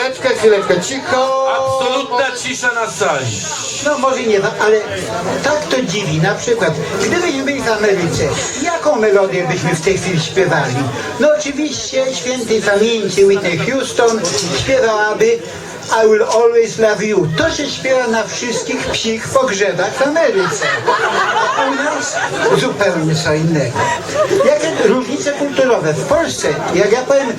chwileczkę, cicho! Absolutna cisza na sali. No może nie, ale tak to dziwi. Na przykład, gdybyśmy byli w Ameryce, jaką melodię byśmy w tej chwili śpiewali? No oczywiście świętej pamięci Whitney Houston śpiewałaby I will always love you. To się śpiewa na wszystkich psich pogrzebach w Ameryce. A u nas zupełnie co innego. Jakie różnice kulturowe? W Polsce, jak ja powiem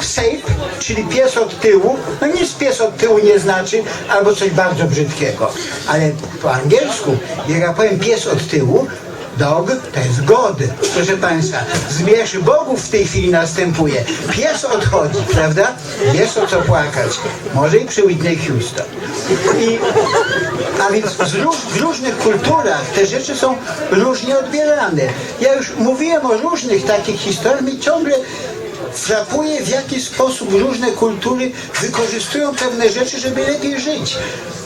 safe, czyli pies od tyłu, no nic pies od tyłu nie znaczy, albo coś bardzo brzydkiego. Ale po angielsku, jak ja powiem pies od tyłu, Dog to jest God. Proszę Państwa, zmierzch Bogów w tej chwili następuje. Pies odchodzi, prawda? Jest o co płakać. Może i przy Whitney Houston. I, a więc róż, w różnych kulturach te rzeczy są różnie odbierane. Ja już mówiłem o różnych takich historiach i ciągle frapuje w jaki sposób różne kultury wykorzystują pewne rzeczy, żeby lepiej żyć.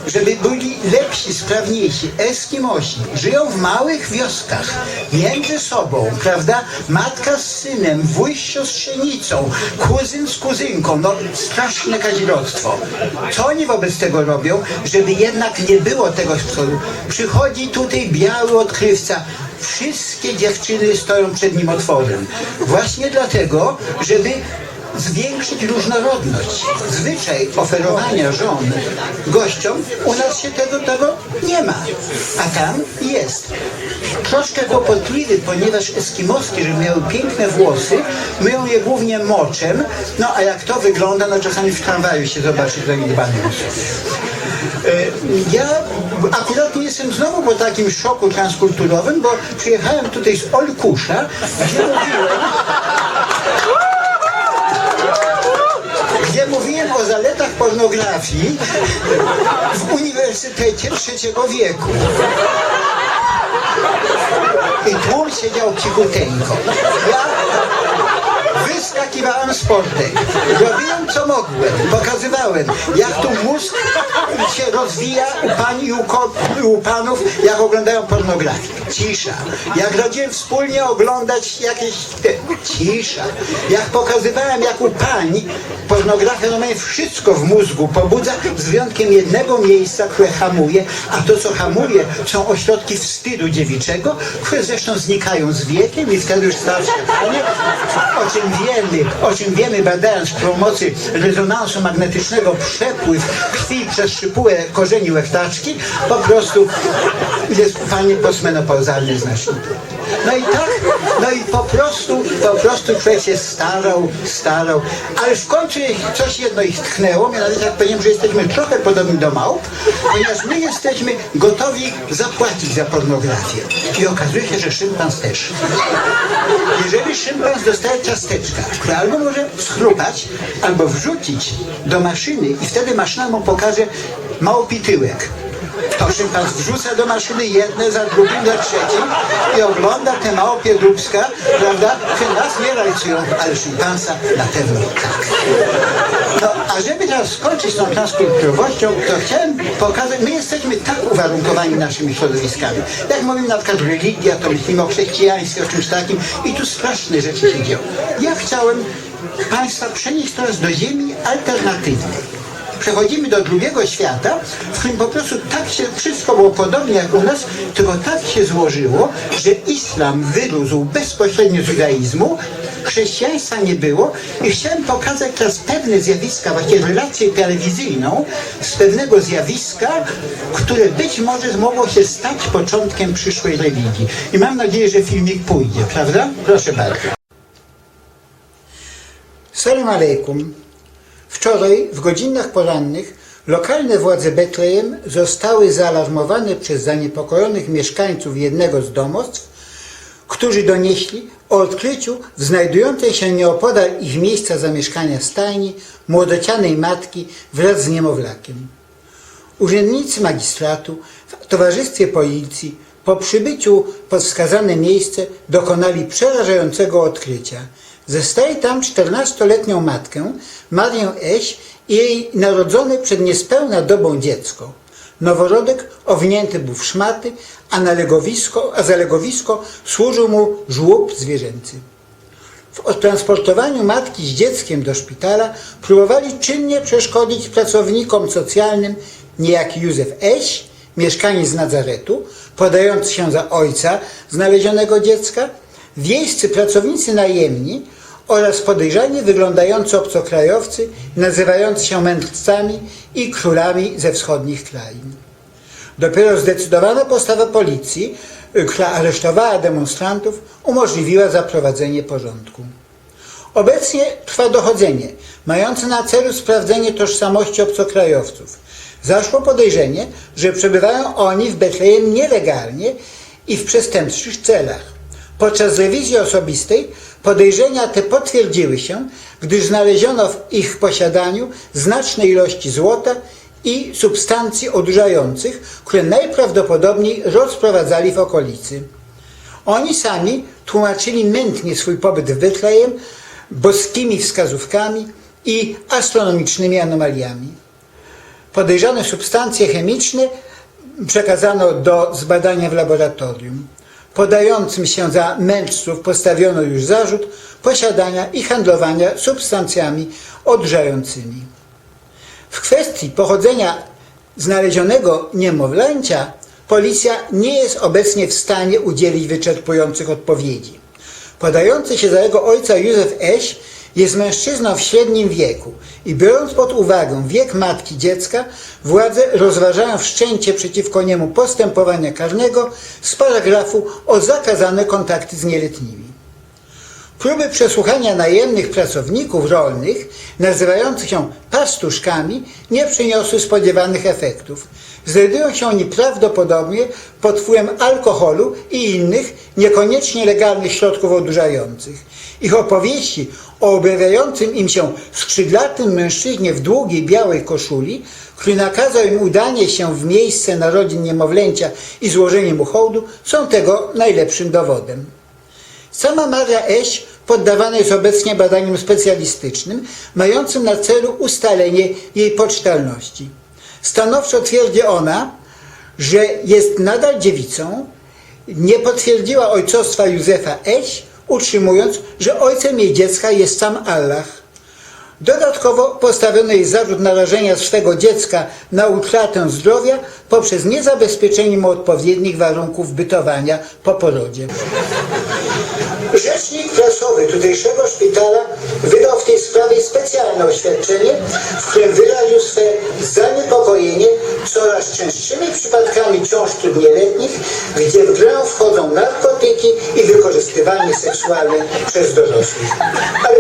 Żeby byli lepsi, sprawniejsi. Eskimosi żyją w małych wioskach, między sobą, prawda? Matka z synem, wuj z siostrzenicą, kuzyn z kuzynką. No, straszne kazirodztwo. Co oni wobec tego robią, żeby jednak nie było tego spodu? Przychodzi tutaj biały odkrywca, wszystkie dziewczyny stoją przed nim otworem. Właśnie dlatego, żeby zwiększyć różnorodność. Zwyczaj oferowania żon gościom, u nas się tego, tego nie ma, a tam jest. Troszkę kłopotliwy, ponieważ eskimoski, że miały piękne włosy, myją je głównie moczem, no a jak to wygląda, no czasami w tramwaju się zobaczy zaniedbane osoby. E, Ja akurat nie jestem znowu po takim szoku transkulturowym, bo przyjechałem tutaj z Olkusza, gdzie mówiłem, gdzie mówiłem o zaletach pornografii w Uniwersytecie trzeciego wieku. I tłum siedział cichuteńko. Ja wyskakiwałem z portek. Robiłem co mogłem. Pokazywałem, jak tu mózg się rozwija u pań i u, u panów, jak oglądają pornografię. Cisza. Jak rodziłem wspólnie oglądać jakieś... Cisza. Jak pokazywałem, jak u pań pornografia normalnie wszystko w mózgu pobudza, z wyjątkiem jednego miejsca, które hamuje, a to, co hamuje, są ośrodki wstydu dziewiczego, które zresztą znikają z wiekiem i wtedy już starsze panie, o czym wiemy, o czym wiemy badając przy pomocy rezonansu magnetycznego przepływ krwi przez szypułę korzeni łechtaczki, po prostu jest panie postmenopauzalny znacznik. No i tak, no i po prostu, po prostu człowiek się starał, starał, ale w końcu coś jedno ich tchnęło, mianowicie jak powiedziałem, że jesteśmy trochę podobni do małp, ponieważ my jesteśmy gotowi zapłacić za pornografię. I okazuje się, że szympans też. Jeżeli szympans dostaje ciasteczka, które albo może schrupać, albo wrzucić do maszyny i wtedy maszyna mu pokaże małpi tyłek. To szympans wrzuca do maszyny jedne za drugim, za trzecim i ogląda te małpie dubska, prawda, które nas nie rajcują, ale szympansa na pewno tak. No, a żeby teraz skończyć tą transkulturowością, to chciałem pokazać, my jesteśmy tak uwarunkowani naszymi środowiskami. Jak mówimy na przykład religia, to myślimy o chrześcijaństwie, o czymś takim i tu straszne rzeczy się dzieją. Ja chciałem Państwa przenieść teraz do ziemi alternatywnej przechodzimy do drugiego świata, w którym po prostu tak się wszystko było podobnie jak u nas, tylko tak się złożyło, że islam wyrósł bezpośrednio z judaizmu, chrześcijaństwa nie było i chciałem pokazać teraz pewne zjawiska, właśnie relację telewizyjną z pewnego zjawiska, które być może mogło się stać początkiem przyszłej religii. I mam nadzieję, że filmik pójdzie, prawda? Proszę bardzo. Salam alaikum. Wczoraj w godzinach porannych lokalne władze Betlejem zostały zaalarmowane przez zaniepokojonych mieszkańców jednego z domostw, którzy donieśli o odkryciu w znajdującej się nieopodal ich miejsca zamieszkania stajni młodocianej matki wraz z niemowlakiem. Urzędnicy magistratu w towarzystwie policji po przybyciu pod wskazane miejsce dokonali przerażającego odkrycia. Zastali tam 14-letnią matkę, Marię Eś i jej narodzone przed niespełna dobą dziecko. Noworodek owinięty był w szmaty, a, na legowisko, a za legowisko służył mu żłób zwierzęcy. w transportowaniu matki z dzieckiem do szpitala próbowali czynnie przeszkodzić pracownikom socjalnym niejaki Józef Eś, mieszkaniec z Nazaretu, podający się za ojca znalezionego dziecka, wiejscy pracownicy najemni oraz podejrzanie wyglądający obcokrajowcy nazywający się mędrcami i królami ze wschodnich krain. Dopiero zdecydowana postawa policji, która aresztowała demonstrantów, umożliwiła zaprowadzenie porządku. Obecnie trwa dochodzenie, mające na celu sprawdzenie tożsamości obcokrajowców. Zaszło podejrzenie, że przebywają oni w Betlejem nielegalnie i w przestępczych celach. Podczas rewizji osobistej podejrzenia te potwierdziły się, gdyż znaleziono w ich posiadaniu znaczne ilości złota i substancji odurzających, które najprawdopodobniej rozprowadzali w okolicy. Oni sami tłumaczyli mętnie swój pobyt w Betlejem boskimi wskazówkami i astronomicznymi anomaliami. Podejrzane substancje chemiczne przekazano do zbadania w laboratorium. Podającym się za mędrców postawiono już zarzut posiadania i handlowania substancjami odurzającymi. W kwestii pochodzenia znalezionego niemowlęcia policja nie jest obecnie w stanie udzielić wyczerpujących odpowiedzi. Podający się za jego ojca Józef Eś jest mężczyzną w średnim wieku i biorąc pod uwagę wiek matki dziecka, władze rozważają wszczęcie przeciwko niemu postępowania karnego z paragrafu o zakazane kontakty z nieletnimi. Próby przesłuchania najemnych pracowników rolnych, nazywających się pastuszkami, nie przyniosły spodziewanych efektów. Znajdują się oni prawdopodobnie pod wpływem alkoholu i innych, niekoniecznie legalnych środków odurzających. Ich opowieści o objawiającym im się skrzydlatym mężczyźnie w długiej białej koszuli, który nakazał im udanie się w miejsce narodzin niemowlęcia i złożenie mu hołdu, są tego najlepszym dowodem. Sama Maria Eś poddawana jest obecnie badaniom specjalistycznym, mającym na celu ustalenie jej poczytalności. Stanowczo twierdzi ona, że jest nadal dziewicą, nie potwierdziła ojcostwa Józefa Eś, utrzymując, że ojcem jej dziecka jest sam Allah. Dodatkowo postawiono jej zarzut narażenia swego dziecka na utratę zdrowia poprzez niezabezpieczenie mu odpowiednich warunków bytowania po porodzie. Rzecznik tutejszego szpitala wydał w tej sprawie specjalne oświadczenie, w którym wyraził swe zaniepokojenie coraz częstszymi przypadkami ciąż wśród nieletnich, gdzie w grę wchodzą narkotyki i wykorzystywanie seksualne przez dorosłych. Ale.